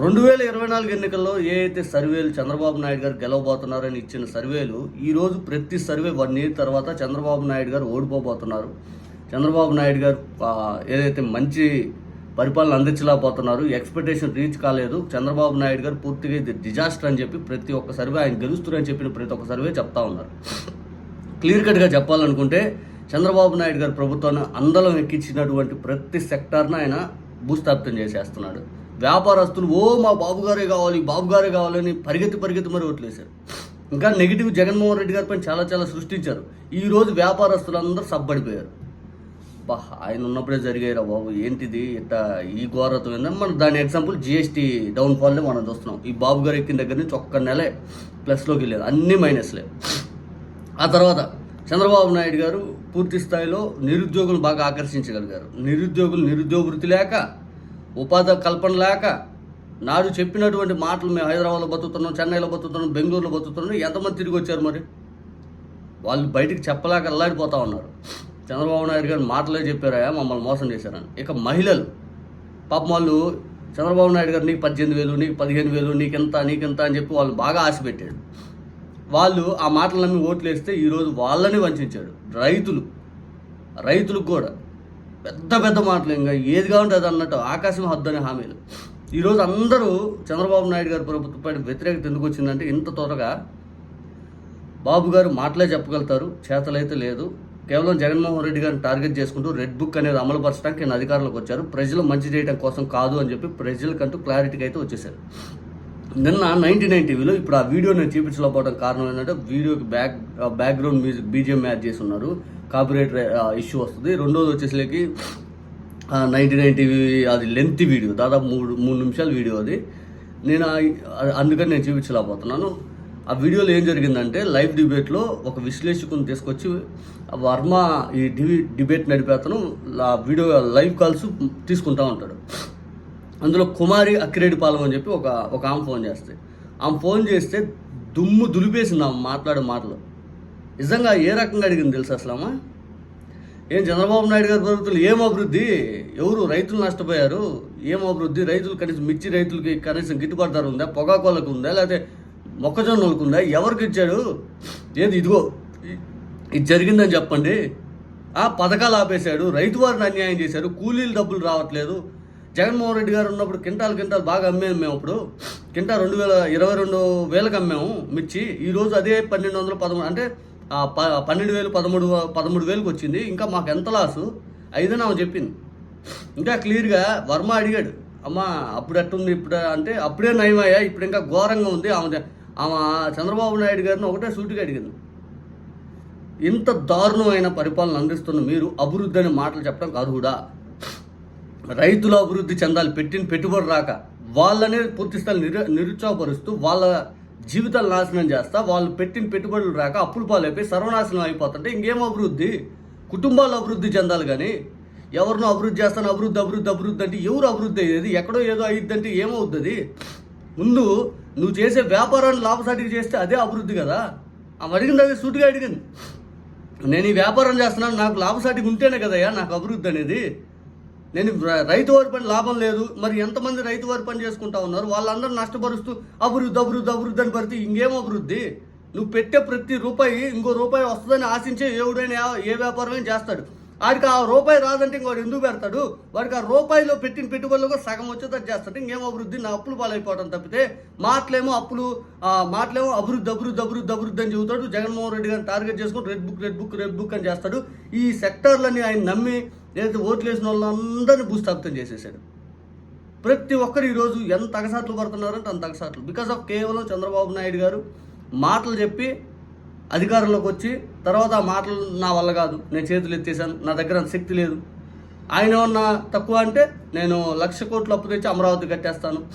రెండు వేల ఇరవై నాలుగు ఎన్నికల్లో ఏ అయితే సర్వేలు చంద్రబాబు నాయుడు గారు గెలవబోతున్నారని ఇచ్చిన సర్వేలు ఈరోజు ప్రతి సర్వే వన్ ఇయర్ తర్వాత చంద్రబాబు నాయుడు గారు ఓడిపోబోతున్నారు. చంద్రబాబు నాయుడు గారు ఏదైతే మంచి పరిపాలన అందించలేకపోతున్నారు ఎక్స్పెక్టేషన్ రీచ్ కాలేదు. చంద్రబాబు నాయుడు గారు పూర్తిగా ఇది డిజాస్టర్ అని చెప్పి ప్రతి ఒక్క సర్వే ఆయన గెలుస్తున్నారని చెప్పిన ప్రతి ఒక్క సర్వే చెప్తా ఉన్నారు. క్లియర్ కట్గా చెప్పాలనుకుంటే చంద్రబాబు నాయుడు గారు ప్రభుత్వాన్ని అందలం ఎక్కించినటువంటి ప్రతి సెక్టార్ను ఆయన భూస్థాపితం చేసేస్తున్నాడు. వ్యాపారస్తులు ఓ మా బాబుగారే కావాలి బాబుగారే కావాలని పరిగెత్తి పరిగెత్తి మరి ఓట్లేశారు ఇంకా నెగిటివ్ జగన్మోహన్ రెడ్డి గారి పైన చాలా చాలా సృష్టించారు. ఈ రోజు వ్యాపారస్తులు అందరూ సబ్బడిపోయారు. బా ఆయన ఉన్నప్పుడే జరిగాయిరా బాబు ఏంటిది? ఇట్లా ఈ ఘోరత్వం ఏంటంటే మనం దాని ఎగ్జాంపుల్ జిఎస్టీ డౌన్ఫాల్నే మనం చూస్తున్నాం. ఈ బాబు గారు ఎక్కిన దగ్గర నుంచి ఒక్క నెలే ప్లస్లోకి వెళ్ళేది అన్ని మైనస్లే ఆ తర్వాత చంద్రబాబు నాయుడు గారు పూర్తి స్థాయిలో నిరుద్యోగులు బాగా ఆకర్షించగలిగారు. నిరుద్యోగులు నిరుద్యోగ వృత్తి లేక ఉపాధి కల్పన లేక నాడు చెప్పినటువంటి మాటలు మేము హైదరాబాద్లో బతుకుతున్నాం చెన్నైలో బతుకుతున్నాం బెంగళూరులో బతుకుతున్నాం ఎంతమంది తిరిగి వచ్చారు మరి? వాళ్ళు బయటికి చెప్పలేక అల్లాడిపోతా ఉన్నారు. చంద్రబాబు నాయుడు గారు మాటలే చెప్పారా? మమ్మల్ని మోసం చేశారని. ఇక మహిళలు పాపం వాళ్ళు చంద్రబాబు నాయుడు గారు నీకు పద్దెనిమిది వేలు నీకు పదిహేను వేలు నీకెంత నీకెంత అని చెప్పి వాళ్ళు బాగా ఆశ పెట్టాడు వాళ్ళు ఆ మాటలు నమ్మి ఓట్లు వేస్తే ఈరోజు వాళ్ళని వంచాడు రైతులు. రైతులకు కూడా. పెద్ద పెద్ద మాటలు ఇంకా ఏది కావాలంటే అన్నట్టు ఆకాశం హద్దు అనే హామీలు. ఈరోజు అందరూ చంద్రబాబు నాయుడు గారి ప్రభుత్వంపై వ్యతిరేకత ఎందుకు వచ్చిందంటే ఇంత త్వరగా బాబు గారు మాటలే చెప్పగలుగుతారు చేతలైతే లేదు. కేవలం జగన్మోహన్ రెడ్డి గారిని టార్గెట్ చేసుకుంటూ రెడ్ బుక్ అనేది అమలుపరచడానికి ఈయన అధికారంలోకి వచ్చారు. ప్రజలు మంచి చేయడం కోసం కాదు అని చెప్పి ప్రజలకంటూ క్లారిటీకి అయితే వచ్చేసారు నిన్న నైన్టీ నైన్ టీవీలో ఇప్పుడు ఆ వీడియో నేను చూపించలేకపోవడం కారణం ఏంటంటే వీడియోకి back background music BGM add చేసి ఉన్నారు. కాపీరైట్ ఇష్యూ వస్తుంది. రెండోది వచ్చేసరికి నైంటీ నైన్ టీవీ అది లెంత్ వీడియో దాదాపు మూడు మూడు నిమిషాల వీడియో అది. నేను అందుకని నేను చూపించలేకపోతున్నాను. ఆ వీడియోలో ఏం జరిగిందంటే లైవ్ డిబేట్లో ఒక విశ్లేషకుని తీసుకొచ్చి వర్మ ఈ డివి డిబేట్ నడిపే అతను ఆ వీడియో లైవ్ కాల్స్ తీసుకుంటా ఉంటాడు. అందులో కుమారి అక్కిరెడ్డి పాలెం అని చెప్పి ఒక ఒక ఆమె ఫోన్ చేస్తే. ఆమె ఫోన్ చేస్తే దుమ్ము దులిపేసింది ఆమె మాట్లాడే మాటలు. నిజంగా ఏ రకంగా అడిగింది తెలుసు అసలు ఏం చంద్రబాబు నాయుడు గారి ప్రభుత్వం ఏం అభివృద్ధి? ఎవరు రైతులు నష్టపోయారు? ఏం అభివృద్ధి? రైతులు కనీసం మిర్చి రైతులకి కనీసం గిట్టుబాటు ధర ఉందా? పొగాకోళ్ళకు ఉందా? లేకపోతే మొక్కజొన్నలకు ఉందా? ఎవరికి ఇచ్చాడు? ఏది ఇదిగో ఇది జరిగిందని చెప్పండి. ఆ పథకాలు ఆపేశాడు రైతు వారిని అన్యాయం చేశారు కూలీలు డబ్బులు రావట్లేదు. జగన్మోహన్ రెడ్డి గారు ఉన్నప్పుడు కింటాలు కింటాలు బాగా అమ్మేది మేము అప్పుడు. కింటా రెండు వేల ఇరవై రెండు వేలకు అమ్మాము మిర్చి. ఈరోజు అదే పన్నెండు వందల పదమూడు అంటే ప పన్నెండు వేలు పదమూడు పదమూడు వేలకు వచ్చింది. ఇంకా మాకు ఎంత లాసు? ఐదని ఆమె చెప్పింది. ఇంకా క్లియర్గా వర్మ అడిగాడు. అమ్మా అప్పుడు ఎట్టుంది ఇప్పుడు అంటే అప్పుడే నయమయ్యా ఇప్పుడు ఇంకా ఘోరంగా ఉంది. ఆమె ఆమె చంద్రబాబు నాయుడు గారిని ఒకటే సూటిగా అడిగింది. ఇంత దారుణమైన పరిపాలన అందిస్తున్న మీరు అభివృద్ధి అనే మాటలు చెప్పడానికి అర్హుడా రైతుల అభివృద్ధి చెందాలి పెట్టిన పెట్టుబడి రాక. వాళ్ళనే పూర్తి స్థాయి నిరు నిరుత్సాహపరుస్తూ వాళ్ళ జీవితాలు నాశనం చేస్తా వాళ్ళు పెట్టిన పెట్టుబడులు రాక అప్పులు పాలైపోయి సర్వనాశనం అయిపోతుంటే ఇంకేం అభివృద్ధి? కుటుంబాలు అభివృద్ధి చెందాలి కానీ ఎవరినో అభివృద్ధి చేస్తాను అభివృద్ధి అభివృద్ధి అభివృద్ధి అంటే ఎవరు అభివృద్ధి అయ్యేది? ఎక్కడో ఏదో అయ్యిద్దంటే ఏమవుతుంది ముందు నువ్వు చేసే వ్యాపారాన్ని లాభసాటిగా చేస్తే అదే అభివృద్ధి కదా? ఆమె అడిగింది అదే సూటిగా అడిగింది. నేను ఈ వ్యాపారం చేస్తున్నాను నాకు లాభసాటిగా ఉంటేనే కదయ్యా నాకు అభివృద్ధి అనేది. నేను రైతు వారి పని లాభం లేదు. మరి ఎంతమంది రైతు వారి పని చేసుకుంటా ఉన్నారు? వాళ్ళందరూ నష్టపరుస్తూ అభివృద్ధి అభివృద్ధి అభివృద్ధి అని పడితే ఇంకేం అభివృద్ధి? నువ్వు పెట్టే ప్రతి రూపాయి ఇంకో రూపాయి వస్తుందని ఆశించే ఎవడైనా ఏ- వ్యాపారమైనా చేస్తాడు. వాడికి ఆ రూపాయి రాదంటే ఇంకోటి ఎందుకు పెడతాడు? వాడికి ఆ రూపాయిలో పెట్టిన పెట్టుబడులు కూడా సగం వచ్చేటట్టు చేస్తాడు. ఇంకేం అభివృద్ధి? నా అప్పులు పాలైపోవడం తప్పితే మాటలేమో అప్పులు మాటలేమో అభివృద్ధి అభివృద్ధి అభివృద్ధి అభివృద్ధి అని చెబుతాడు. జగన్మోహన్ రెడ్డి గారిని టార్గెట్ చేసుకుని red book red book red book అని చేస్తాడు. ఈ సెక్టార్లని ఆయన నమ్మి ఏదైతే ఓట్లు వేసిన వాళ్ళందరినీ భూస్థాపితం చేసేసాడు ప్రతి ఒక్కరు ఈరోజు ఎంత అగసాట్లు పడుతున్నారంటే అంత అగసాట్లు. బికాస్ ఆఫ్ కేవలం చంద్రబాబు నాయుడు గారు మాటలు చెప్పి అధికారంలోకి వచ్చి తర్వాత ఆ మాటలు నా వల్ల కాదు నేను చేతులు ఎత్తేసాను నా దగ్గర అంత శక్తి లేదు. ఆయన ఉన్న తక్కువ అంటే నేను లక్ష కోట్లు అప్పు తెచ్చి అమరావతి కట్టేస్తాను.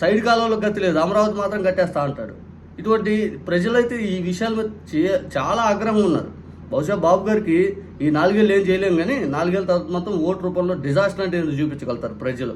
సైడ్ కాలంలో గతి లేదు అమరావతి మాత్రం కట్టేస్తా అంటాడు. ఇటువంటి ప్రజలైతే ఈ విషయాల మీద చే- చాలా ఆగ్రహం ఉన్నారు. బహుశా బాబు గారికి ఈ నాలుగేళ్ళు ఏం చేయలేం కానీ నాలుగేళ్ళ తర్వాత మొత్తం ఓటు రూపంలో డిజాస్టర్ అంటే చూపించగలుగుతారు ప్రజలు.